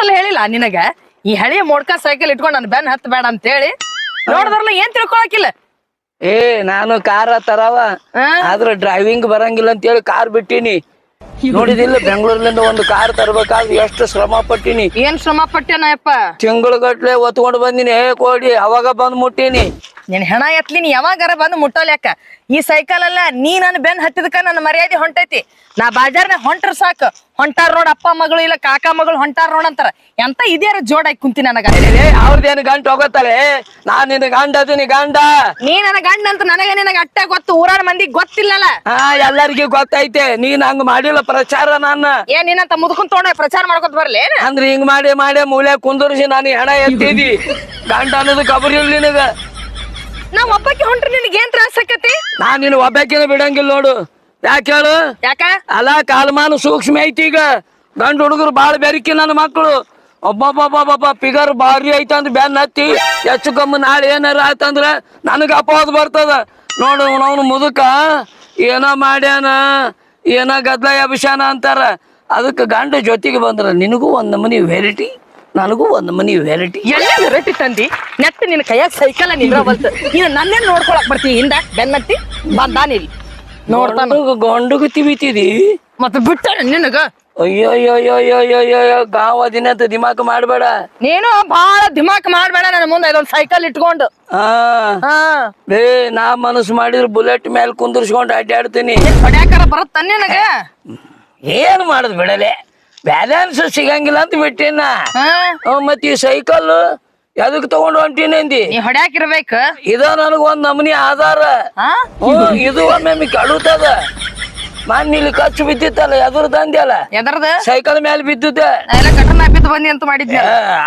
ಸಲ ಹೇಳಿಲ್ಲ ನಿನಗ ಈ ಹಳಿ ಮೋಡ್ಕ ಸೈಕಲ್ ಇಟ್ಕೊಂಡು ನನ್ ಬೆನ್ ಹತ್ ಬೇಡ ಅಂತ ಹೇಳಿ ನೋಡಿದ್ರಲ್ಲ ಏನ್ ತಿಳ್ಕೊಳಕಿಲ್ಲ? ಏ ನಾನು ಕಾರ ತರವ? ಆದ್ರ ಡ್ರೈವಿಂಗ್ ಬರಂಗಿಲ್ಲ ಅಂತ ಹೇಳಿ ಕಾರ್ ಬಿಟ್ಟಿನಿ. ನೋಡಿದಿಲ್ಲ ಬೆಂಗಳೂರ್ಲಿಂದ ಒಂದು ಕಾರ್ ತರಬೇಕಾದ್ರೆ ಎಷ್ಟು ಶ್ರಮ ಪಟ್ಟಿನಿ. ಏನ್ ಶ್ರಮ ಪಟ್ಟೆನಪ್ಪ ತಿಂಗಳಗಟ್ಲೆ ಒತ್ಕೊಂಡು ಬಂದಿನಿ ಹೇ ಕೋಡಿ ಅವಾಗ ಬಂದ್ ಮುಟ್ಟಿನಿ. ನಿನ್ ಹೆಣ ಎತ್ಲಿ ನೀ ಯಾವಾಗಾರ ಬಂದು ಮುಟ್ಟೋಲ್ ಯಾಕ? ಈ ಸೈಕಲ್ ಅಲ್ಲ ನೀ ನನ್ ಬೆನ್ ಹತ್ತಿದಕ್ಕ ನನ್ನ ಮರ್ಯಾದೆ ಹೊಂಟೈತಿ. ನಾ ಬಾಜಾರ್ನ ಹೊಂಟ್ರ ಸಾಕು. ಹೊಂಟಾರ್ ನೋಡ್ ಅಪ್ಪ ಮಗಳು ಇಲ್ಲ ಕಾಕ ಮಗಳು ಹೊಂಟಾರ್ ನೋಡ್ ಅಂತಾರ. ಎಂತ ಇದ್ಯಾರ ಜೋಡಾಗಿ ಕುಂತಿ ನನಗ? ಅವ್ರದೇನು ಗಂಟ ಹೋಗತ್ತಲೆ? ನಾನ್ ನಿನ್ನ ಗಂಡ ಅದೀನಿ ಗಂಡ. ನೀ ನನ್ನ ಗಂಡ ಅಂತ ನನಗ ನಿನಗ ಅಟ್ಟೆ ಗೊತ್ತು ಊರಾರ ಮಂದಿ ಗೊತ್ತಿಲ್ಲಲ್ಲ? ಹಾ ಎಲ್ಲರಿಗೂ ಗೊತ್ತೈತೆ. ನೀನ್ ಹಂಗ ಮಾಡಿಲ್ಲ ಪ್ರಚಾರ ನನ್ನ ಏನ್ ನೀನಂತ ಮುದ್ಕೊಂಡ್ ತೊಗೊಂಡ ಪ್ರಚಾರ ಮಾಡ್ಕೊತ ಬರ್ಲಿ ಅಂದ್ರೆ ಹಿಂಗ್ ಮಾಡಿ ಮಾಡಿ ಮೂಲೆ ಕುಂದರ್ಸಿ ನಾನು ಹೆಣ ಎತ್ತಿದಿ. ಗಂಡ ಅನ್ನೋದು ಕಬರಿ ನಿನಗ. ನಾ ಒಬ್ಬಕ್ಕೆ ಹೊಂಟ್ರಿ ನಿನಗೆ ಏನ್ ತ್ರಾಸ ಆಕತಿ ನಾನ್ ನಿನ್ ಒಬ್ಬಕ್ಕಿನ ಬಿಡಂಗಿಲ್ಲ ನೋಡು. ಯಾಕೆ ಹೇಳು? ಯಾಕ? ಅಲ್ಲ ಕಾಲಮಾನ ಸೂಕ್ಷ್ಮ ಐತಿ ಈಗ. ಗಂಡು ಹುಡುಗರು ಬಾಳ ಬೆರಿಕೆ ನನ್ನ ಮಕ್ಕಳು ಒಬ್ಬೊಬ್ಬೊಬ್ಬೊಬ್ಬ ಫಿಗರ್ ಭಾರಿ ಐತಂದ್ರ ಬೆನ್ನ ಹತ್ತಿ ಹೆಚ್ಚು ಕಮ್ಮಿ ನಾಳೆ ಏನಾರ ಆಯ್ತಂದ್ರ ನನಗ ಅಪವಾದ ಬರ್ತದ. ನೋಡು ಅವನು ಮುದುಕ ಏನೋ ಮಾಡ್ಯಾನ ಏನೋ ಗದ್ಲ ಅಭಿಷಾನ ಅಂತಾರ. ಅದಕ್ಕೆ ಗಂಡ ಜೊತೆಗೆ ಬಂದ್ರ ನಿನಗೂ ಒಂದ್ ಮನಿ ವೆರೈಟಿ ನನಗೂ ಒಂದ್ ಮನಿ ವೆರೈಟಿ ಎಲ್ಲ ವೆರೈಟಿ ತಂದಿ. ನೆತ್ತ ನಿನ್ನ ಕೈಯಾಗ ಸೈಕಲ್ ನಿಂದ್ರವಲ್ತ. ನೀನು ನನ್ನೇ ನೋಡ್ಕೊಳಕ್ ಬರ್ತೀನಿ ಹಿಂದ ಬೆನ್ನತ್ತಿ ಬಂದಾನಿಲ್ ನೋಡ್ತಾನ ಗಂಡುಗ ತಿವಿತಿದಿ ಮತ್ತೆ ಬಿಟ್ಟ ನಿನಗ ಅಯ್ಯೋ ಅಯ್ಯೋ ಅಯ್ಯೋ ಅಯ್ಯೋ ಅಯ್ಯೋ ಗಾವ ದಿನದ ದಿಮಾಕ್ ಮಾಡ್ಬೇಡ ನೀನು ಬಹಳ ದಿಮಾಕ್ ಮಾಡ್ಬೇಡ ನನ್ನ ಮುಂದೆ ಇದೊಂದ್ ಸೈಕಲ್ ಇಟ್ಕೊಂಡು ಹಾ ಹಾ ಬೇ ನಾ. ಮನಸ್ಸು ಮಾಡಿದ್ರ ಬುಲೆಟ್ ಮೇಲೆ ಕುಂದರ್ಸ್ಕೊಂಡು ಅಡ್ಡಾಡ್ತೀನಿ ಹೊಡ್ಯಾಕಾರ ಬರುತ್ತ ನಿನಗ? ಏನ್ ಮಾಡುದು ಬಿಡಲೆ ಬ್ಯಾಲೆನ್ಸ್ ಸಿಗಂಗಿಲ್ಲ ಅಂತ ಬಿಟ್ಟಿನ ಹಾ ಮತ್ ಈ ಸೈಕಲ್ ಎದಕ್ ತಗೊಂಡು ಹೊಂಟೀನಿ ಅಂದಿ ನೀ ಹೊಡ್ಯಾಕಿರ್ಬೇಕ? ಇದ ನನಗ ಒಂದ್ ನಮನಿ ಆಧಾರ. ಹಾ? ಹ್ಮ್, ಇದು ಒಮ್ಮೆ ಕಳುತದ. ಮನ್ ಇಲ್ಲಿ ಖರ್ಚು ಬಿದ್ದಿತ್ತಲ್ಲ ಎದುರು ತಂದ್ಯಲ್ಲ? ಎದರ್ದ? ಸೈಕಲ್ ಮೇಲೆ ಬಿದ್ದಿದ್ದೆ. ನಾ ಎಲ್ಲ ಕಟನ ಬಿದ್ದು ಬಂದಿ ಅಂತ ಮಾಡಿದ್ನ?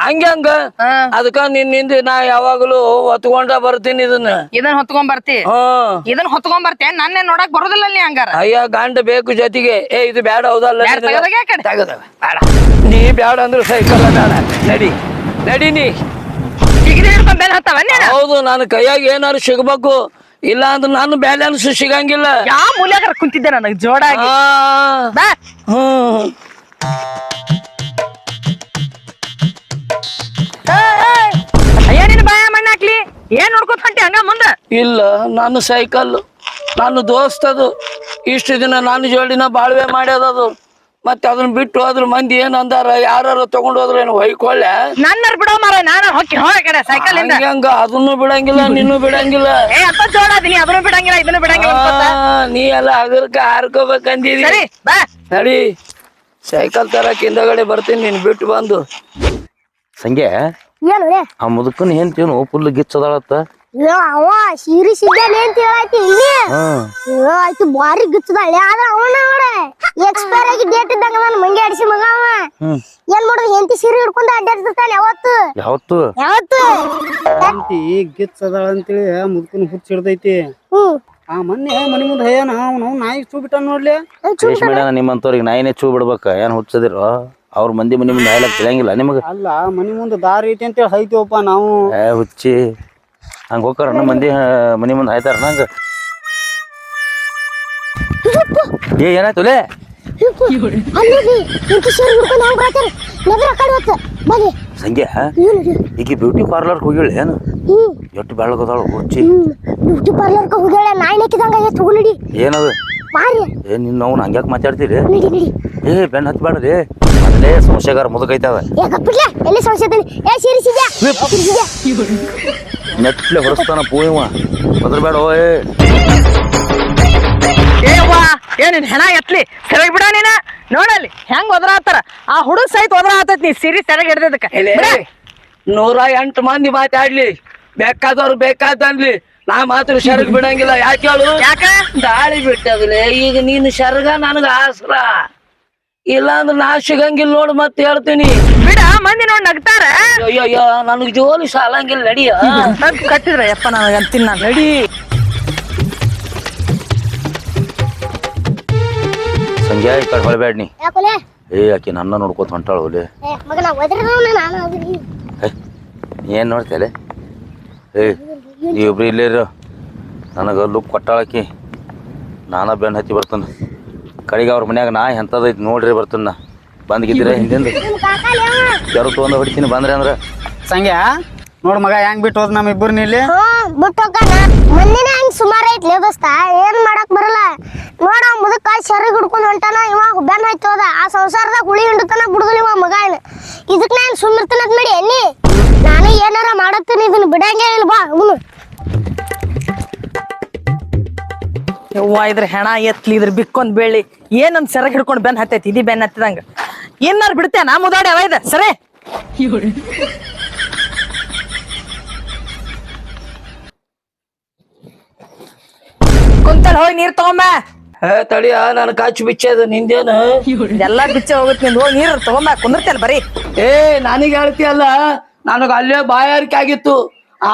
ಹಂಗೆ ಹಂಗ? ಹಾ. ಅದಕ್ಕ ನಿನ್ನಿಂದ ನಾ ಯಾವಾಗಲೂ ಹೊತ್ಕೊಂಡ ಬರ್ತೀನಿ ಇದನ್ನ. ಇದನ್ ಹೊತ್ಕೊಂಡ್ ಬರ್ತಿ? ಹ್ಮ್ ಇದನ್ ಹೊತ್ಕೊಂಡ್ ಬರ್ತಿ? ನನ್ನ ನೋಡಕ್ ಬರೋದಿಲ್ಲ ನೀ ಹಂಗಾರ? ಅಯ್ಯ ಗಂಡ ಬೇಕು ಜೊತೆಗೆ. ಏ ಇದು ಬೇಡ ಹೌದಲ್ಲ? ನೀ ನಿನಗ? ತೆಗೆದೋಗಿ. ಬೇಡ. ನೀ ಅಂದ್ರೆ ಸೈಕಲ್ ಬೇಡ ನಡಿ. ನಡಿ ನೀ. ಡಿಗ್ರಿ ಹಿಡ್ಕೊಂಡ್ ಬೆನ್ ಹತ್ತವ ನೀನು? ಹೌದು ನಾನು ಕೈಯಾಗ ಏನಾರು ಸಿಗ್ಬೇಕು ಇಲ್ಲ ಅಂದ್ರೆ ನಾನು ಬ್ಯಾಲೆನ್ಸ್ ಸಿಗಂಗಿಲ್ಲ. ಯಾವ ಮೂಲ್ಯಾಗ ಕುಂತಿದ್ದೆ ನನಗ್ ಜೋಡಾಗಿ? ಬಾ. ಹ್ಮ್. ಅಯ್ಯ ನಿನ್ ಬಾಯ ಮಣ್ಣ ಹಾಕ್ಲಿ. ಏನ್ ನೋಡ್ಕೊತ ಹೊಂಟಿ ಹಂಗ ಮುಂದ? ಇಲ್ಲ ನಾನು ಸೈಕಲ್ ನಾನು ದೋಸ್ತದು. ಅದು ಇಷ್ಟು ದಿನ ನಾನು ಜೋಡಿನ ಬಾಳ್ವೆ ಮಾಡ್ಯದದು. ಮತ್ತೆ ಅದನ್ನ ಬಿಟ್ಟು ಹೋದ್ರ ಮಂದಿ ಏನ್ ಅಂದಾರ? ಯಾರು ತಗೊಂಡ್ ಹೋದ್ರ ಏನು ಹೊಯ್ಕೊಳ್ಳೆ ನನ್ನ ಬಿಡೋ ಮಾರ ನಾನು ಹೊಕ್ಕಿ ಸೈಕಲ್ ಇಂದ. ಹಂಗ ಅದನ್ನು ಬಿಡಂಗಿಲ್ಲ ನಿನ್ನೂ ಬಿಡಂಗಿಲ್ಲ. ಏ ಅಪ್ಪ ಜೋಡ ಅದೀನಿ ಅದನ್ನು ಬಿಡಂಗಿಲ್ಲ ಇದನ್ನು ಬಿಡಂಗಿಲ್ಲ ನೀ ಎಲ್ಲ ಹಗರ್ಕ ಹಾರ್ಕೋಬೇಕಂದಿದಿ ಸರಿ ಬಾ. ನಡಿ ಸೈಕಲ್ ತರಕ್ ಹಿಂದಗಡೆ ಬರ್ತೀನಿ ನೀನ್ ಬಿಟ್ಟು ಬಂದು. ಸಂಗೆ ಏನು? ಆ ಮುದುಕನ್ ಹೆಂಡ್ತೇನು ಫುಲ್ ಗಿಚ್ಚದಾಳತ್ತ. ಅಯ್ಯೋ ಅವ ಸೀರಿ ಸಿದ್ದಾನೆ ಅಂತ ಹೇಳೈತಿ ಇಲ್ಲಿ. ಆಯ್ತು ಅಯ್ಯೋ ಬಾರಿ ಗಿಚ್ಚದಾಳೆ. ಆದ್ರೆ ಅವನ ನೋಡ ಎಕ್ಸ್ಪೈರ್ ಆಗಿ ಡೇಟ್ ಇದ್ದಂಗ ನಾನು ಮಂಗೆ ಅಡಿಸಿ ಮಗ ಅವ ಹ್ಮ್. ಏನ್ ಮಾಡುದು? ಹೆಂಡತಿ ಸೀರೆ ಹಿಡ್ಕೊಂಡು ಅಡ್ಡಾಡ್ತಿರ್ತಾನೆ ಯಾವತ್ತು? ಯಾವತ್ತು? ಯಾವತ್ತು? ಅಂತಿ ಗಿಚ್ಚದಾಳ ಅಂತೇಳಿ ಮುದ್ಕನ್ ಹುಚ್ಚ ಹಿಡ್ದೈತಿ. ಆ ಮೊನ್ನೆ ಮನಿ ಮುಂದೆ ಹಯ್ಯಾನ ಅವನು ನಾಯಿ ಚೂ ಬಿಟ್ಟ ನೋಡ್ಲಿ. ರೇಷ್ಮೆ ನಿಮ್ಮಂತವ್ರಿಗೆ ನಾಯಿನೇ ಚೂ ಬಿಡ್ಬೇಕ ಏನ್ ಹುಚ್ಚದಿರೋ? ಅವ್ರ ಮಂದಿ ಮನಿ ಮುಂದೆ ಹಾಯ್ಲಕ್ ತಿಳಿಯಂಗಿಲ್ಲ. ನಿಮಗ ಅಲ್ಲ ಮನಿ ಮುಂದೆ ದಾರಿ ಐತಿ ಅಂತೇಳಿ ಹೈತೀವಪ್ಪ ನಾವು. ಏ ಹುಚ್ಚಿ. ಹಂಗ ಹೋಗ್ತಾರ ಮಂದಿ ಮನೆ ಮುಂದೆ ಆಯ್ತಾರ ನಂಗೆ ಏ, ಏನಾಯ್ತು ಲೇ? ಬನ್ನಿ ಇದು? ಈಗ ಬ್ಯೂಟಿ ಪಾರ್ಲರ್ ಹೋಗಿಳ ಏನು? ಎಷ್ಟು ಬೆಳಗದಾಳ ಹುಚ್ಚಿ. ಬ್ಯೂಟಿ ಪಾರ್ಲರ್ ಹೋಗ್ಯಾಳ ನಾಯಿ ನೆಕ್ಕಿದಂಗ ತಗೋ ನಡಿ ಏನದು? ಏ, ನಿನ್ನ ಅವ್ನು ಹಂಗ್ಯಾಕ್ ಮಾತಾಡ್ತೀರಿ? ಏ, ಬೆನ್ ಹತ್ಬೇಡ್ರಿ ಮುದುಕೈತಾವ? ಏ ಕಪ್ಪಿಡ್ಲೆ ಎಲ್ಲಿ ಸಂಶಯದಲ್ಲಿ ಏ ಸೀರೆ ಸಿದ್ಯಾ ಸೀರೆ ಸಿದ್ಯಾ ನೆಟ್ಲೆ ಹೊರಸ್ತಾನ ಪೂಯವ ಒದರ್ಬೇಡ ಓಯ್. ಏ ವಾ ಏ ನಿನ್ ಹೆಣ ಎತ್ಲಿ ಸೆರಗ್ ಬಿಡ ನೀನ? ನೋಡಲ್ಲಿ ಹೆಂಗ್ ಒದರಾತಾರ? ಆ ಹುಡುಗ ಸಹಿತ ಒದರ ಆತೈತ್ ನೀ ಸಿರಿ ಸೆರಗ್ ಹಿಡ್ದದಕ್ಕ ನೂರ ಎಂಟು ಮಂದಿ ಮಾತಾಡ್ಲಿ. ಬೇಕಾದವ್ರು ಬೇಕಾದನ್ಲಿ ನಾ ಮಾತ್ರ ಶರಗ್ ಬಿಡಂಗಿಲ್ಲ. ಯಾಕೆ ಹೇಳು? ಯಾಕ? ದಾಳಿ ಬಿಟ್ಟದ್ಲೆ. ಈಗ ನೀನು ಶರ್ಗ ನನಗ ಆಸ್ರ. ಇಲ್ಲಾಂದ್ರೆ ನಾ ಸಿಗಂಗಿಲ್ಲ ನೋಡು ಮತ್ತೆ ಹೇಳ್ತೀನಿ. ಬಿಡ ಮಂದಿ ನೋಡ್ ನಗ್ತಾರ. ಅಯ್ಯಯ್ಯೋ ನನಗ್ ಜೋಲಿ ಸಾಲಂಗಿಲ್ಲ ನಡಿಯ ಕಟ್ಟಿದ್ರ ಯಪ್ಪ ನಾನು ಅಂತೀನಿ ನಾನು ನಡಿ. ಸಂಜೆ ಈ ಕಡೆ ಹೊಳಬೇಡ ನೀ. ಯಾಕೊಲೆ ಏ ಆಕಿ ನನ್ನ ನೋಡ್ಕೋತ ಹೊಂಟಾಳ ಒಲೆ ಮಗನ ಒದರದವನ ನಾನು ಏನ್ ನೋಡ್ತೇಲೆ ಏ ಇಬ್ರು ಇಲ್ಲೇ ನನಗ ನನಗೆ ಲುಕ್ ಕೊಟ್ಟಾಳಕಿ ನಾನ ಬೆನ್ ಹತ್ತಿ ಬರ್ತಾನ. ಕಡೆಗೆ ಅವ್ರ ಮನ್ಯಾಗ ನಾ ಎಂಥದೈತಿ ನೋಡ್ರಿ ಬರ್ತಾನ ನಾ ಬಂದ್ಗಿದ್ದೀರ ಹಿಂದಿಂದ ಯಾರು ತೊಗೊಂಡು ಹೊಡಿತೀನಿ ಬಂದ್ರೆ ಅಂದ್ರೆ. ಸಂಗ್ಯಾ ನೋಡ್ ಮಗ ಹೆಂಗ್ ಬಿಟ್ಟು ಹೋದ್ ನಮ್ ಇಬ್ಬರು ಇಲ್ಲಿ? ಬಿಟ್ಟು ಹೋಗಾನ ಮಂದಿನ ಹೆಂಗ್ ಸುಮಾರು ಐತ್ಲಿ ದೋಸ್ತ ಏನ್ ಮಾಡಕ್ ಬರಲ್ಲ. ನೋಡ ಅವ್ ಮುದಕ್ಕ ಶರ್ಗ್ ಹಿಡ್ಕೊಂಡ್ ಹೊಂಟಾನ ಇವ ಬೆನ್ ಹಚ್ಚಿ ಹೋದ. ಆ ಸಂಸಾರದಾಗ ಹುಳಿ ಹಿಂಡತನ ಬಿಡುದಿಲ್ಲ ಇವ ಮಗ ಏನ್ ಇದಕ್ ನಾನ್ ಸುಮ್ಮಿರ್ತೀನಿ ಅಂತ ಮಾಡಿ ಎಲ್ಲಿ? ನಾನು ಏನಾರ ಮಾಡತ್ತೀನಿ ಇದನ್ನ ಬಿಡಂಗೇ ಇಲ್ಲ ಬಾ ಅವನು ಯವ್ವ ಇದ್ರ ಹೆಣ ಎತ್ಲಿ ಇದ್ರ ಬಿಕ್ಕೊಂದ್ ಬೇಳಿ ಏನಂದ್ ಸೆರಗ್ ಹಿಡ್ಕೊಂಡ್ ಬೆನ್ ಹತ್ತೈತಿ ಇದಿ ಬೆನ್ ಹತ್ತಿದಂಗ. ಏನಾರು ನಾ ಮುದಾಡಿ ಅವ ಇದ ಸರಿ? ಕುಂತಲ್ ಹೋಗಿ ನೀರ್ ತಗೊಂಬ. ಏ ತಡಿಯ ನಾನು ಕಾಚು ಬಿಚ್ಚದು ನಿಂದೇನು? ಎಲ್ಲಾ ಬಿಚ್ಚ ಹೋಗುತ್ತೆ ನಿಂದು ಹೋಗಿ ನೀರ್ ತಗೊಂಬ ಕುಂದಿರ್ತೇಲ್ ಬರೀ. ಏ ನನಗೆ ಹೇಳ್ತಿಯಲ್ಲ ನನಗ ಅಲ್ಲೇ ಬಾಯಾರಿಕೆ ಆಗಿತ್ತು.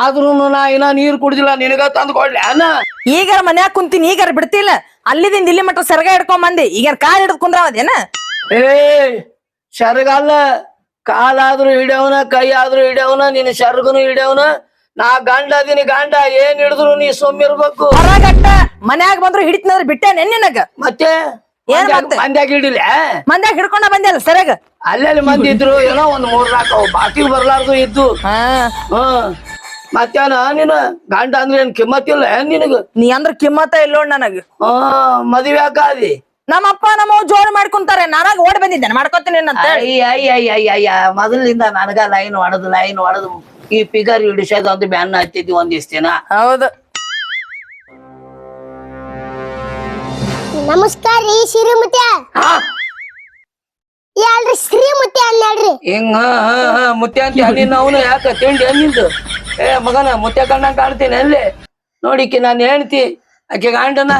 ಆದ್ರೂ ನಾ ಇನ್ನ ನೀರ್ ಕುಡ್ದಿಲ್ಲ ನಿನಗ ತಂದು ಕೊಡ್ಲಿ ಅನ್ನ ಈಗಾರ ಮನ್ಯಾಗ ಕುಂತೀನಿ ಈಗಾರ ಬಿಡ್ತಿಲ್ಲ ಅಲ್ಲಿದಿಂದ ಇಲ್ಲಿ ಮಟ್ಟ ಸೆರಗ ಹಿಡ್ಕೊಂಡ್ ಬಂದಿ. ಈಗ ಕಾಲ್ ಹಿಡ್ದು ಕುಂದ್ರಾವದೇನ ಏ ಶರ್ಗಲ್ಲ ಕಾಲಾದ್ರೂ ಹಿಡ್ಯವನ ಕೈ ಆದ್ರೂ ಹಿಡ್ಯವನ ನಿನ್ನ ಶರ್ಗನು ಹಿಡ್ಯವನ. ನಾ ಗಂಡ ಅದೀನಿ ಗಂಡ ಏನ್ ಹಿಡಿದ್ರು ನೀ ಸೊಮ್ಮಿರ್ಬೇಕು ಹೊರಗಟ್ಟ ಮನ್ಯಾಗ ಬಂದ್ರು ಹಿಡಿತಂದ್ರ ಬಿಟ್ಟೆ ನಿನಗ? ಮತ್ತೆ? ಏನ್ ಮತ್ತೆ? ಮಂದ್ಯಾಗ ಹಿಡಿಲೆ ಮಂದ್ಯಾಗ ಹಿಡ್ಕೊಂಡ ಬಂದ್ಯಲ್ಲ ಸೆರಗ? ಅಲ್ಲೆಲ್ಲಿ ಮಂದಿ ಇದ್ರು ಏನೋ ಒಂದ್ ಮೂರ್ ನಾಲ್ಕು ಅವು ಬಾಕಿಗೆ ಬರ್ಲಾರ್ದು ಇದ್ದು. ಹಾ. ಹ್ಮ್. ಮತ್ತೇನ ನೀನು ಗಂಡ ಅಂದ್ರೆ ಏನ್ ಕಿಮ್ಮತ್ತಿಲ್ಲ ಏನ್ ನಿನಗ? ನೀ ಅಂದ್ರ ಕಿಮ್ಮತ್ತ ಇಲ್ಲ ನನಗ. ಹಾ ಮದುವೆ ಆಕಾದಿ ನಮ್ಮಪ್ಪ ನಮ್ಮ ಜೋರ್ ಮಾಡ್ಕೊಂತಾರೆ ನಾನಾಗ ಓಡ್ ಬಂದಿದ್ದೇನೆ ಮಾಡ್ಕೊತೀನಿ ಅಂತ ಅಯ್ಯ ಅಯ್ಯ ಅಯ್ಯ ಅಯ್ಯ ಅಯ್ಯ ಮೊದಲಿಂದ ನನಗ ಲೈನ್ ಹೊಡೆದು ಲೈನ್ ಹೊಡೆದು ಈ ಫಿಗರ್ ಹಿಡಿಸೋದು ಅಂತ ಬ್ಯಾನ್ ಹತ್ತಿದ್ವಿ ಒಂದಿಷ್ಟು ದಿನ. ಹೌದು. ನಮಸ್ಕಾರ ರೀ ಶ್ರೀಮತಿ ಹಾ. ಯಾಳ್ರಿ ಶ್ರೀಮತಿ ಅನ್ಯಾಡ್ರಿ ಹಿಂಗ ಮುತ್ಯ ಅಂತ ಅವನು ಯಾಕ ತಿಂಡಿ ನಿಂದು? ಏ ಮಗನ ಮುತ್ತೆ ಕಣ್ಣಂಗ್ ಕಾಣ್ತೀನಿ ಅಲ್ಲಿ ನೋಡಿಕಿ ನಾನು ಹೇಳ್ತಿ ಆಕೆ ಗಂಡನ.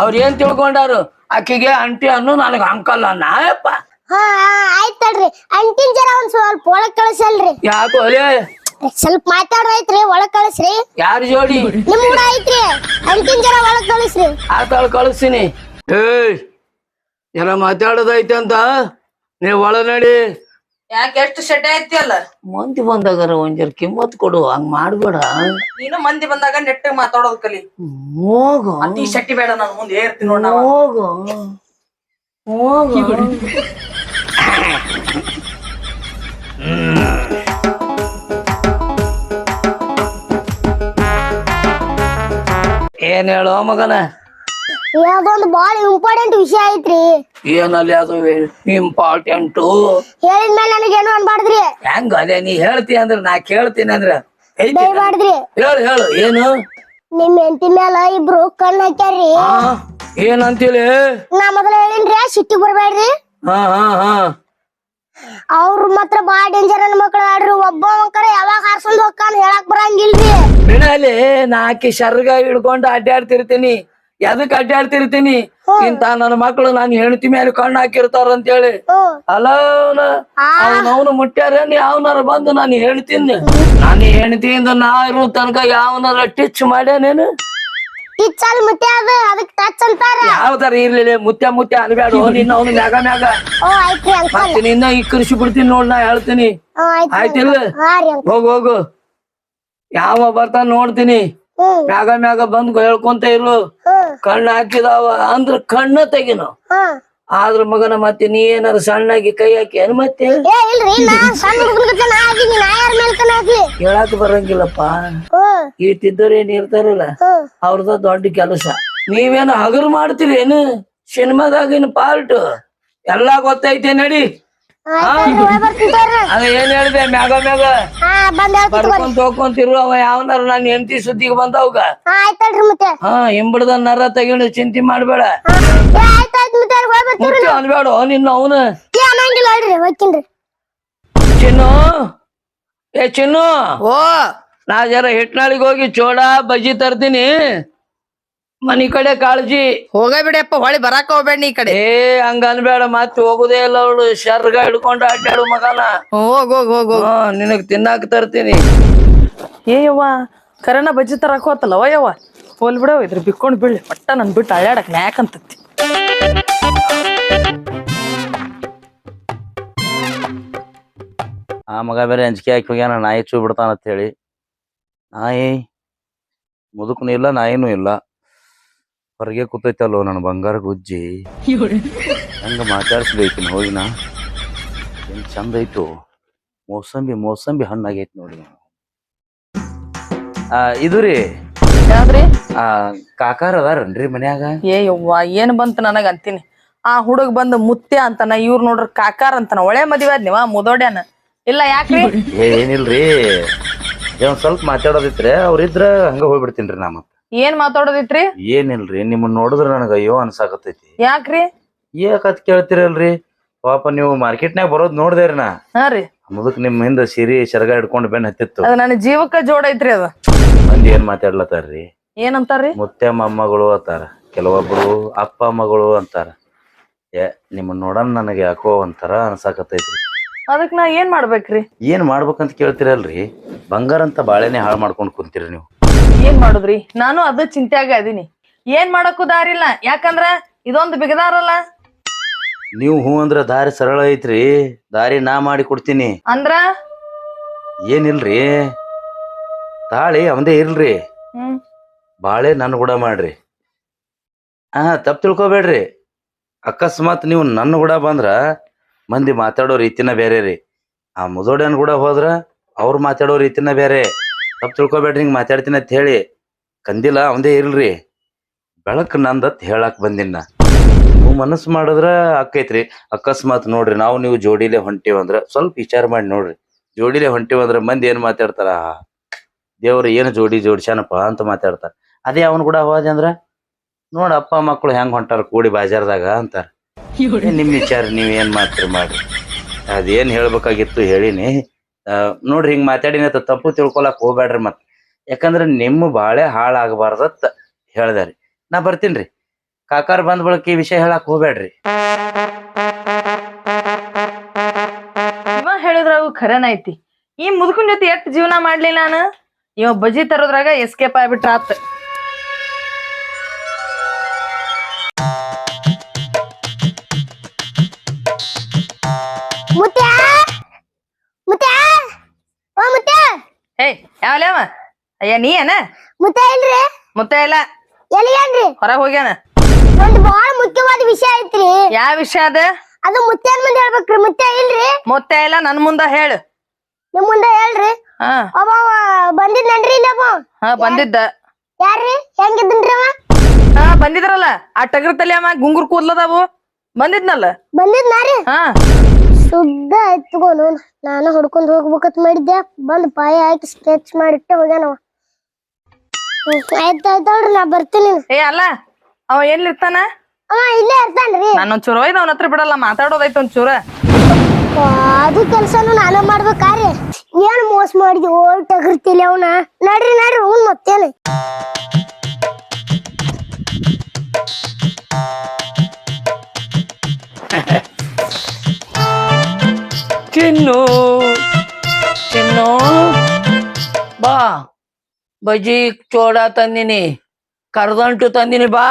ಅವ್ರು ಏನ್ ತಿಳ್ಕೊಂಡಾರು? ಆಕೆಗೆ ಅಂಟಿ ಅನ್ನು ನನಗೆ ಅಂಕಲ್ ನಾಯಪ್ಪ ಯಪ್ಪ ಹಾ ಆಯ್ತ್ ತಡ್ರಿ. ಅಂಟಿನ್ ಜರ ಒಂದ್ ಸ್ವಲ್ಪ ಒಳಗ್ ಕಳಿಸಲ್ರಿ. ಯಾಕೋ ಅಲೆ ಸ್ವಲ್ಪ ಮಾತಾಡೋದೈತ್ರಿ ಒಳಗ್ ಕಳಿಸ್ರಿ. ಯಾರ ಜೋಡಿ? ನಿಮ್ ಐತ್ರಿ ಅಂಟಿನ್ ಜರ ಒಳಗ್ ಕಳಿಸ್ರಿ. ಆತಾಳ ಕಳಿಸ್ತೀನಿ. ಏಯ್ ಏನೋ ಮಾತಾಡೋದೈತೆ ಅಂತ ನೀವ್ ಒಳ ನಡಿ. ಯಾಕೆ ಎಷ್ಟು ಐತಿ ಅಲ್ಲ ಮಂದಿ ಬಂದಾಗ ಒಂಜರ್ ಜರ ಕಿಮ್ಮತ್ ಕೊಡು ಹಂಗ್ ಮಾಡ್ಬೇಡ. ನೀನು ಮಂದಿ ಬಂದಾಗ ನೆಟ್ಟಗ್ ಮಾತಾಡೋದ್ ಕಲಿ. ಹೋಗು ಅತಿ ಶೆಟ್ಟಿ ಬೇಡ ನಾನು ಮುಂದೆ ಏರ್ತೀನಿ ನೋಡ ಹೋಗು ಹೋಗು ಏನ್ ಹೇಳೋ ಮಗನ? ಯಾವ್ದೊಂದು ಬಾಳ ಇಂಪಾರ್ಟೆಂಟ್ ವಿಷಯ ಐತ್ರಿ. ಏನಲ್ಲಿ ಅದು ಇಂಪಾರ್ಟೆಂಟು. ಹೇಳಿದ್ಮೇಲೆ ನನಗೇನು ಅನ್ಬಾರ್ದ್ರಿ? ಹೆಂಗ ಅದೇ ನೀ ಹೇಳ್ತಿ ಅಂದ್ರ ನಾ ಕೇಳ್ತೀನಿ ಅಂದ್ರ. ಐತಿ. ಹೇಳು ಹೇಳು ಏನು? ನಿಮ್ ಹೆಂಡತಿ ಮ್ಯಾಲ ಇಬ್ರು ಕಣ್ಣು ಹಾಕ್ಯಾರ್ರಿ. ಏನಂತೇಳಿ ಏನಂತೀಲಿ? ನಾ ಮೊದಲ ಹೇಳಿನ್ರಿ ಸಿಟ್ಟಿ ಬರ್ಬೇಡ್ರಿ. ಹಾ ಹಾ ಹಾ. ಅವ್ರು ಮಾತ್ರ ಬಾ ಡೇಂಜರ್ ಅನ್ ಮಕ್ಳು ಆಡ್ರಿ. ಒಬ್ಬ ಕಡೆ ಯಾವಾಗ ಹಾರ್ಸ್ಕೊಂಡ್ ಹೋಗ್ಕಾನ್ ಹೇಳಕ್ ಬರಂಗಿಲ್ರಿ. ಬಿಡಲಿ ನಾ ಆಕಿ ಶರ್ಗ ಹಿಡ್ಕೊಂಡು ಅಡ್ಡಾಡ್ತಿರ್ತೀನಿ ಎದಕ್ ಅಡ್ಡಾಡ್ತಿರ್ತೀನಿ? ಇಂತ ನನ್ನ ಮಕ್ಳು ನಾನು ಹೆಂಡತಿ ಮೇಲೆ ಕಣ್ಣು ಹಾಕಿರ್ತಾರ ಅಂತ ಹೇಳಿ ಅಲ್ಲ ಅವನು ಮುಟ್ಟ್ಯಾರ ಯಾವನಾರ ಬಂದು ನಾನು ಹೇಳ್ತೀನಿ. ನಾನು ಹೆಂಡತಿಯಿಂದ ನಾ ಇರೋ ತನಕ ಯಾವನಾರ ಟಿಚ್ ಮಾಡ್ಯಾನೇನು? ಟಿಚ್ಚಲ್ ಮುತ್ತೆ ಅದು? ಅದಕ್ ಟಚ್ ಅಂತಾರ? ಯಾವ ತರ ಇರ್ಲಿಲ್ಲ ಮುತ್ಯ ಮುತ್ಯ ಅನ್ಬೇಡ ನಿನ್ನ ಅವನು ಮ್ಯಾಗ ಮ್ಯಾಗ. ಮತ್ತೆ ನಿನ್ನ ಇಕ್ಕರಿಸಿ ಬಿಡ್ತೀನಿ ನೋಡ್ ನಾ ಹೇಳ್ತೀನಿ. ಆಯ್ತಿಲ್ ಆಯ್ತಿಲ್ಲ ಹೋಗು ಹೋಗು. ಯಾವ ಬರ್ತಾನ ನೋಡ್ತೀನಿ. ಮ್ಯಾಗ ಮ್ಯಾಗ ಬಂದ್ ಹೇಳ್ಕೊಂತ ಇರು. ಹ್ಮ್ ಕಣ್ಣು ಹಾಕಿದಾವ ಅಂದ್ರ ಕಣ್ಣ ತೆಗಿನ. ಆದ್ರ ಮಗನ ಮತ್ತೆ ನೀ ಏನಾದ್ರು ಸಣ್ಣಾಗಿ ಕೈ ಹಾಕಿ ಏನ್ ಮತ್ತೆ ಹೇಳಕ್ ಬರಂಗಿಲ್ಲಪ್ಪ. ಈ ಈಟಿದ್ದವ್ರು ಏನ್ ಇರ್ತಾರಲ್ಲ ಅವ್ರದ ದೊಡ್ಡ ಕೆಲಸ. ನೀವೇನು ಹಗರು ಮಾಡ್ತೀರಿ ಏನು ಸಿನಿಮಾದಾಗಿನ ಪಾರ್ಟ್ ಎಲ್ಲಾ ಗೊತ್ತೈತೆ ನಡಿ. ಅದ ಏನ್ ಹೇಳಿದೆ? ಮ್ಯಾಗ ಮ್ಯಾಗ. ಬರ್ಕೊಂತ ಹೋಗ್ಕೊಂತಿರು ಅವ ಯಾವನಾರ ನಾನು ಹೆಂಡತಿ ಸುದ್ದಿಗೆ ಬಂದವ್ಗ. ಹಾ ಆಯ್ತಲ್ರಿ ಮತ್ತೆ ಹಾ ಹಿಂಬಡ್ದ ನರ ತೆಗಿಣ ಚಿಂತೆ ಮಾಡ್ಬೇಡ. ಮುಚ್ಚು ಅನ್ಬೇಡ ನಿನ್ನ ಅವನು. ಚಿನ್ನು. ಏ ಚಿನ್ನು. ಓ. ನಾ ಜರ ಹಿಟ್ನಾಳಿಗೆ ಹೋಗಿ ಚೋಡ ಬಜ್ಜಿ ತರ್ತೀನಿ. ಮನಿ ಕಡೆ ಕಾಳಜಿ. ಹೋಗ ಬಿಡಪ್ಪ ಹೊಳಿ ಬರಾಕ ಹೋಗ್ಬೇಡ ನೀ ಈ ಕಡೆ. ಏ ಹಂಗ ಅನ್ಬೇಡ ಮತ್ತೆ ಹೋಗುದೇ ಇಲ್ಲ ಅವಳು. ಶರ್ಗ ಹಿಡ್ಕೊಂಡು ಅಡ್ಡಾಡು ಮಗನ. ಹೋಗ್ ಹೋಗ್ ಹೋಗ್ ಹೋಗ್. ನಿನಗ್ ತಿನ್ನಾಕ ತರ್ತೀನಿ. ಏ ಯವ್ವ ಕರೆನ ಬಜ್ಜಿ ತರಕ್ ಹೋತಲ್ಲ ಯವ್ವ ಹೋಲ್ ಬಿಡವ ಇದ್ರ ಬಿಕ್ಕೊಂಡ್ ಬೀಳಿ ಒಟ್ಟ ನನ್ ಬಿಟ್ಟು ಅಳ್ಳಾಡಕ್ ನ್ಯಾಕಂತತಿ ಆ ಮಗ ಬೇರೆ ಅಂಜಿಕೆ ಹಾಕಿ ಹೋಗ್ಯಾನ ನಾಯಿ ಚೂ ಬಿಡ್ತಾನ ಅಂತ ಹೇಳಿ ನಾಯಿ ಮುದುಕನು ಇಲ್ಲ ನಾಯಿನೂ ಇಲ್ಲ. ಹೊರಗೆ ಕೂತೈತಲ್ಲೋ ನನ್ನ ಬಂಗಾರ ಗುಜ್ಜಿ. ಹಂಗ ಮಾತಾಡ್ಸ್ಬೇಕಿನ ಹೋಗಿನ ಏನ್ ಚಂದ ಐತು. ಮೋಸಂಬಿ ಮೋಸಂಬಿ ಹಣ್ಣಾಗೈತಿ ನೋಡಿ ಆ ಇದು ರೀ. ಯಾವ್ದ್ರಿ? ಆ ಕಾಕಾರ ಅದಾರನ್ರಿ ಮನ್ಯಾಗ? ಏ ಯವ್ವ ಏನ್ ಬಂತ ನನಗ ಅಂತೀನಿ. ಆ ಹುಡುಗ ಬಂದ ಮುತ್ತೆ ಅಂತಾನ ಇವ್ರ ನೋಡ್ರ ಕಾಕಾರ ಅಂತಾನ. ಒಳ್ಳೆ ಮದ್ವೆ ಆದ್ ನೀವ ಮುದೋಡ್ಯಾನ? ಇಲ್ಲ ಯಾಕ್ರಿ? ಏ ಏನಿಲ್ರಿ. ಏ, ಒಂದ್ ಸ್ವಲ್ಪ ಮಾತಾಡೋದಿತ್ರಿ ಅವ್ರಿದ್ರ ಹಂಗ ಹೋಗ್ಬಿಡ್ತೀನ್ರಿ ನಾ ಮತ್ತ. ಏನ್ ಮಾತಾಡೋದಿತ್ರಿ? ಏನಿಲ್ರಿ ನಿಮ್ಮನ್ನ ನೋಡಿದ್ರೆ ನನಗ ಅಯ್ಯೋ ಅನ್ಸಾಕತ್ತೈತಿ. ಯಾಕ್ರಿ? ಯಾಕತ್ ಕೇಳ್ತಿರಲ್ರಿ. ಪಾಪ ನೀವು ಮಾರ್ಕೆಟ್ನಾಗ ಬರೋದ್ ನೋಡ್ದೇರಿ ನಾ. ಹಾ ರೀ. ಮುದಕ್ ನಿಮ್ ಹಿಂದ ಸಿರಿ ಶರಗ ಹಿಡ್ಕೊಂಡು ಬೆನ್ ಹತ್ತಿತ್ತು. ಅದ ನನ್ನ ಜೀವಕ್ಕ ಜೋಡ ಐತ್ರಿ ಅದ. ಮಂದಿ ಏನ್ ಮಾತಾಡ್ಲತ್ತಾರ್ರಿ? ಏನಂತಾರ್ರಿ? ಮುತ್ತೆ ಮೊಮ್ಮಗಳು ಅಂತಾರ. ಕೆಲವೊಬ್ರು ಅಪ್ಪ ಮಗಳು ಅಂತಾರ. ಏ ನಿಮ್ಮನ್ನ ನೋಡನ್ ನನಗೆ ಯಾಕೋ ಒಂಥರ ಅನ್ಸಾಕತ್ತೈತಿ ಅದಕ್ ನಾ ಏನ್ ಮಾಡ್ಬೇಕ್ರಿ? ಏನ್ ಮಾಡ್ಬೇಕಂತ ಕೇಳ್ತಿರಲ್ರಿ? ಬಂಗಾರ ಅಂತ ಬಾಳೆನೆ ಹಾಳು ಮಾಡ್ಕೊಂಡ್ ಕುಂತೀರಿ ನೀವು. ಏನ್ ಮಾಡುದ್ರಿ? ನಾನು ಅದ ಚಿಂತ್ಯಾಗ ಅದೀನಿ. ಏನ್ ಮಾಡಕ್ಕೂ ದಾರಿ ಇಲ್ಲ. ಯಾಕಂದ್ರ ಇದೊಂದು ಬಿಗದಾರಲ್ಲ. ನೀವು ಹೂ ಅಂದ್ರ ದಾರಿ ಸರಳ ಐತ್ರಿ. ದಾರಿ ನಾ ಮಾಡಿ ಕೊಡ್ತೀನಿ. ಅಂದ್ರ? ಏನಿಲ್ರಿ? ತಾಳಿ ಅವಂದೇ ಇಲ್ರಿ ಹ್ಮ್. ಬಾಳೆ ನನ್ನ ಗುಡ ಮಾಡ್ರಿ. ಹಾ ತಪ್ಪು ತಿಳ್ಕೊಬೇಡ್ರಿ. ಅಕಸ್ಮಾತ್ ನೀವು ನನ್ನ ಗುಡ ಬಂದ್ರ ಮಂದಿ ಮಾತಾಡೋ ರೀತಿನ ಬೇರೆ ರೀ. ಆ ಮುದೋಡ್ಯನ್ ಗುಡ ಹೋದ್ರ ಅವ್ರು ಮಾತಾಡೋ ರೀತಿನ ಬೇರೆ. ತಪ್ಪು ತಿಳ್ಕೊಬೇಡ್ರಿ, ಹಿಂಗೆ ಮಾತಾಡ್ತೀನಿ ಅಂತ ಹೇಳಿ ಕಂದಿಲ್ಲ, ಅವಂದೇ ಇಲ್ರಿ ಬೆಳಕು ನಂದತ್ ಹೇಳಕ್ ಬಂದಿನ ನೀವು ಮನಸ್ಸು ಮಾಡಿದ್ರ ಅಕ್ಕೈತ್ರಿ ಅಕಸ್ಮಾತ್ ನೋಡ್ರಿ, ನಾವು ನೀವು ಜೋಡಿಲೆ ಹೊಂಟಿವಂದ್ರ ಸ್ವಲ್ಪ ವಿಚಾರ ಮಾಡಿ ನೋಡ್ರಿ. ಜೋಡಿಲೆ ಹೊಂಟಿವಂದ್ರ ಮಂದಿ ಏನ್ ಮಾತಾಡ್ತಾರ? ದೇವ್ರು ಏನು ಜೋಡಿ ಜೋಡಿಸ್ಯಾನಪ್ಪ ಅಂತ ಮಾತಾಡ್ತಾರ. ಅದೇ ಅವನ್ ಕೂಡ ಹೋದೆ ಅಂದ್ರ, ನೋಡ ಅಪ್ಪ ಮಕ್ಕಳು ಹೆಂಗ್ ಹೊಂಟಾರ ಕೂಡಿ ಬಾಜಾರ್ದಾಗ ಅಂತಾರ. ನಿಮ್ಮ ನಿಮ್ ವಿಚಾರ ನೀವ್ ಏನ್ ಮಾಡ್ತೀರಿ ಮಾಡ್ರಿ. ಅದೇನ್ ಹೇಳ್ಬೇಕಾಗಿತ್ತು ಹೇಳಿನಿ. ನೋಡ್ರಿ ಹಿಂಗ್ ಮಾತಾಡಿನ ತಪ್ಪು ತಿಳ್ಕೊಳಕ್ ಹೋಗ್ಬೇಡ್ರಿ ಮತ್. ಯಾಕಂದ್ರ ನಿಮ್ಮ ಬಾಳೆ ಹಾಳಾಗಬಾರ್ದತ್ ಹೇಳ್ದಾರಿ. ನಾ ಬರ್ತೀನ್ರಿ. ಕಾಕಾರ ಬಂದ್ ಬಳಕ ಈ ವಿಷಯ ಹೇಳಕ್ ಹೋಗ್ಬೇಡ್ರಿ ಇವ ಹೇಳಿದ್ರಾಗ ಖರೇನ ಐತಿ. ಈ ಮುದುಕನ್ ಜೊತೆ ಎಷ್ಟ್ ಜೀವನ ಮಾಡ್ಲಿ ನಾನು? ಇವ ಬಜಿ ತರೋದ್ರಾಗ ಎಸ್ಕೇಪ್ ಆಗ್ಬಿಟ್ರ ಆತ್. ಮುತ್ಯ ಓ ಮುತ್ಯ ಏಯ್ ಯಾವಲ್ಯಾವ ಅಯ್ಯ ನೀ ಏನ? ಮುತ್ಯ ಇಲ್ರಿ. ಮುತ್ತ ಇಲ್ಲ. ಎಲ್ಲಿಗೇನ್ರಿ ಹೊರಗ್ ಹೋಗ್ಯಾನ. ಒಂದು ಬಹಳ ಮುಖ್ಯವಾದ ವಿಷಯ ಐತ್ರಿ. ಯಾವ ವಿಷಯ ಅದ? ಅದು ಮುತ್ಯನ್ ಮುಂದೆ ಹೇಳ್ಬೇಕ್ರಿ. ಮುತ್ಯ ಇಲ್ರಿ. ಮುತ್ತ ಇಲ್ಲ ನನ್ ಮುಂದ ಹೇಳು. ನಿಮ್ ಮುಂದೆ ಹೇಳ್ರಿ. ಹಾ. ಒಬ್ಬ ಬಂದಿದ್ನನ್ರಿ ಇಲ್ಲಪ್ಪ ಹಾ ಬಂದಿದ್ದ. ಯಾರ್ರಿ? ಹೆಂಗಿದ್ದನ್ರಿ ಅವ? ಹಾ ಬಂದಿದ್ರಲ್ಲ. ಆ ಟಗರ್ ತಲೆ ಅಮ್ಮ ಗುಂಗುರ್ ಕೂದ್ಲದಾವು. ಬಂದಿದ್ನಲ್ಲ? ಬಂದಿದ್ನಾರಿ ಹಾ. ಶುದ್ಧ ಎತ್ಕೊಂಡು ನಾನು ಹುಡ್ಕೊಂಡ್ ಹೋಗ್ಬೇಕಂತ ಮಾಡಿದ್ದೆ. ಬಂದ್ ಪಾಯ ಹಾಕಿ ಸ್ಕೆಚ್ ಮಾಡಿಟ್ಟೆ ಹೋಗ್ಯಾನವ ಹ್ಮ್, ಆಯ್ತ್ ಆಯ್ತಲ್ರಿ ನಾ ಬರ್ತೀನಿ ಏ ಅಲ್ಲ ಅವ ಎಲ್ಲಿರ್ತಾನ? ಅವ ಇಲ್ಲೇ ಇರ್ತಾನ್ರಿ ನಾನು ಚೂರು ಒಯ್ದು ಅವನ ಹತ್ರ ಬಿಡಲ್ಲ ಮಾತಾಡೋದೈತೆ ಒಂಚೂರ. ಚೂರ ಆ, ಅದು ಕೆಲ್ಸನು ನಾನು ಮಾಡ್ಬೇಕಾರಿ ಏನ್ ಮೋಸ ಮಾಡಿದ್ವಿ ಓ ಟಗರ್ತಿಲ್ಲ ಅವನ. ನಡ್ರಿ ನಡ್ರಿ ಅವ್ನ್ ಮತ್ತೇನು. ಚಿನ್ನು ಚಿನ್ನು ಬಾ ಬಜಿ ಚೋಡ ತಂದಿನಿ, ಕರ್ದಂಟು ತಂದಿನಿ ಬಾ.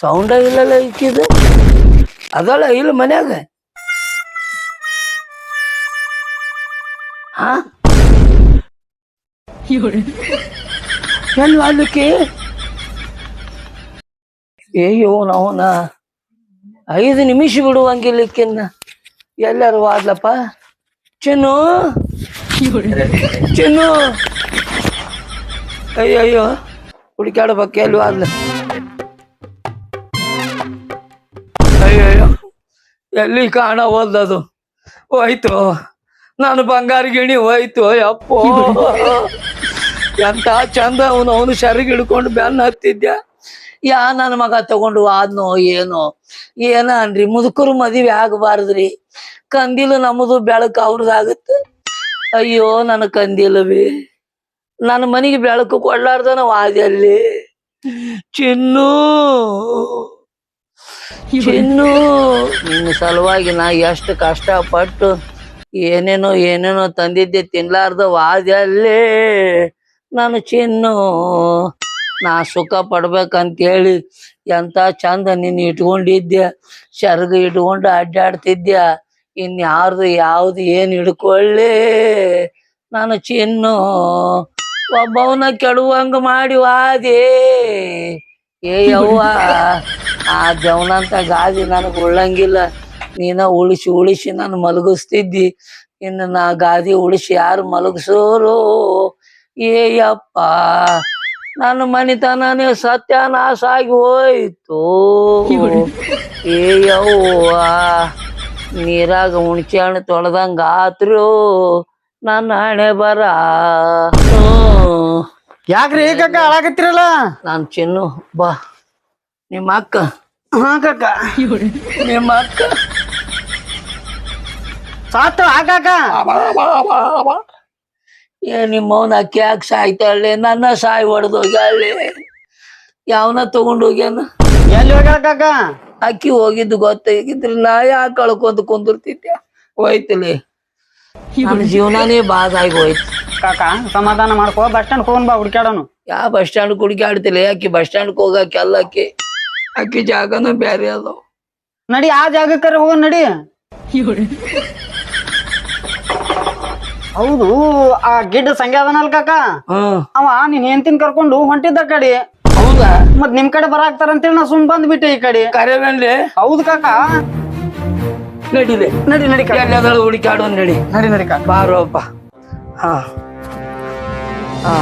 ಸೌಂಡ ಇಲ್ಲಲ್ಲ ಇಕ್ಕಿದು ಅದಲ್ಲ, ಇಲ್ಲ ಮನ್ಯಾಗ. ಹಾ? ಎಲ್ಲಿ ಮಾಡ್ಲಿಕ್ಕೆ ಅಯ್ಯೋ, ನಾವನ ಐದು ನಿಮಿಷ ಬಿಡುವಂಗಿಲ್ಲಕ್ಕಿನ್ನ ಎಲ್ಲಾರು ವಾದ್ಲಪ್ಪ ಚಿನ್ನು? ಚಿನ್ನು? ಅಯ್ಯೋ ಹುಡುಕಾಡ್ಬೇಕು ಎಲ್ಲಿ ವಾದ್ಲ ಅಯ್ಯೋ ಎಲ್ಲಿ ಕಾಣವಲ್ದದು ಹೋಯ್ತು. ನಾನು ಬಂಗಾರ ಗಿಣಿ ಹೋಯ್ತು, ಅಪ್ಪೋ. ಎಂತ ಚಂದ ಅವನು ಅವನು ಶರ್ಗ್ ಹಿಡ್ಕೊಂಡು ಬೆನ್ನ ಹತ್ತಿದ್ಯ? ಯಾ ನನ್ನ ಮಗ ತಗೊಂಡು ಆದ್ನೋ ಏನೋ? ಏನ ಅನ್ರಿ ಮುದುಕರು ಮದುವೆ ಆಗಬಾರ್ದ್ರಿ. ಕಂದಿಲು ನಮ್ಮದು ಬೆಳಕು ಅವ್ರದಾಗತ್ತ. ಅಯ್ಯೋ ನನ್ನ ಕಂದಿಲವೇ. ನನ್ನ ಮನೆಗೆ ಬೆಳಕು ಕೊಡ್ಲಾರ್ದನ ವಾದಲ್ಲಿ ಚಿನ್ನು. ಚಿನ್ನು. ನಿನ್ನ ಸಲುವಾಗಿ ನಾ ಎಷ್ಟು ಕಷ್ಟಪಟ್ಟು ಏನೇನೋ ಏನೇನೋ ತಂದಿದ್ದೆ ತಿನ್ಲಾರ್ದ ವಾದ್ಯಲ್ಲೇ ನಾನು ಚಿನ್ನು. ನಾ ಸುಖ ಪಡ್ಬೇಕಂತೇಳಿ ಎಂತ ಚಂದ ನಿನ್ನ ಇಟ್ಕೊಂಡಿದ್ದೆ ಸರಗ ಇಟ್ಕೊಂಡು ಅಡ್ಡಾಡ್ತಿದ್ಯ, ಇನ್ಯಾರ್ದು ಯಾವ್ದು ಏನ್ ಹಿಡ್ಕೊಳ್ಳಿ, ನಾನು ಚಿನ್ನು, ಒಬ್ಬವನ ಕೆಡುವಂಗ ಮಾಡಿ ವಾದಿ. ಏ ಯವ್ವ, ಆ ಜವನಂತ ಗಾದಿ ನನಗೆ ಉಳ್ಳಂಗಿಲ್ಲ, ನೀನ ಉಳಿಸಿ ಉಳಿಸಿ ನಾನು ಮಲಗಿಸ್ತಿದ್ದಿ, ಇನ್ನು ನಾ ಗಾದಿ ಉಳಿಸಿ ಯಾರು ಮಲಗಿಸೋರು? ಏಯಪ್ಪ ನನ್ನ ಮನಿತನನೇ ಸತ್ಯನಾಶ ಆಗಿ ಹೋಯ್ತು. ಏಯವ್ವ ನೀರಾಗ ಹುಣ್ಸೆ ಹಣ್ಣು ತೊಳೆದಂಗ ಆತ್ರು ನನ್ನ ಹಣೆ ಬರ. ಯಾಕ್ರಿ ಕಕ್ಕ ಹಾಳಾಗತ್ತಿರಲ್ಲ? ನಾನ್ ಚಿನ್ನು ಬಾ. ನಿಮ್ಮ ಅಕ್ಕ. ಹಾ ಕಕ್ಕ ನಿಮ್ಮ ಅಕ್ಕ. ಸಾತ್ರ ಹಾಕಾಕ ಕಾಕ. ಏ ನಿಮ್ಮವನ ಅಕ್ಕಿ ಯಾಕೆ ಸಾಯ್ತಾಳೆ ನನ್ನ ಸಾಯಿ ಹೊಡೆದು ಅಲ್ಲಿ. ಯಾವನ ತಗೊಂಡು ಹೋಗ್ಯಾನ ಎಲ್ಲಿ ಹೋಗ್ಯಾಳ ಕಾಕ? ಅಕ್ಕಿ ಹೋಗಿದ್ದು ಗೊತ್ತಾಗಿದ್ರೆ ನಾ ಯಾಕೆ ಕಳ್ಕೊಂತ ಕುಂದಿರ್ತಿದ್ದೆ? ಹೋಯ್ತಲಿ. ಜೀವನೇ ಬಾಧ ಬಾದಾಗಿ ಹೋಯ್ತು. ಕಾಕ ಸಮಾಧಾನ ಮಾಡ್ಕೋ ಬಸ್ ಸ್ಟ್ಯಾಂಡ್ ಹೋಗೋಣ ಬಾ ಹುಡ್ಕ್ಯಾಡೋನು. ಯಾ ಬಸ್ ಸ್ಟ್ಯಾಂಡ್ ಕುಡಿಕಾಡ್ತಿಲ್ಲ ಅಕ್ಕಿ ಬಸ್ ಸ್ಟ್ಯಾಂಡ್ ಹೋಗಕ್ಕೆ ಅಲ್ಲ ಅಕ್ಕಿ. ಅಕ್ಕಿ ಜಾಗನ ಬ್ಯಾರೆ ಅದಾವ. ನಡಿ ಆ ಜಾಗಕ್ಕಾರ ಹೋಗೋಣ ನಡಿ. ಹೌದು ಆ ಗಿಡ್ಡ ಸಂಗ್ಯ ಅದನಲ್ ಕಾಕ? ಅವ ನೀನ್ ಹೆಂಡತಿನ ಕರ್ಕೊಂಡು ಹೊಂಟಿದ್ದ ಕಡೆ. ಹೌದಾ? ಮತ್ ನಿಮ್ ಕಡೆ ಬರಾಕ್ತಾರ ಅಂತೇಳಿ ನಾ ಸುಮ್ ಬಂದ್ಬಿಟ್ಟೆ ಈ ಕಡೆ. ಕರೆವನ್ಲಿ? ಹೌದು ಕಾಕ. ನಡಿಲಿ. ನಡಿ ನಡಿ ಎಲ್ಲದಾಳು ನಡಿ. ನಡಿ ನಡಿ ಕಾಕ. ಬಾರೋಪ್ಪ ಹಾ. ಹಾ.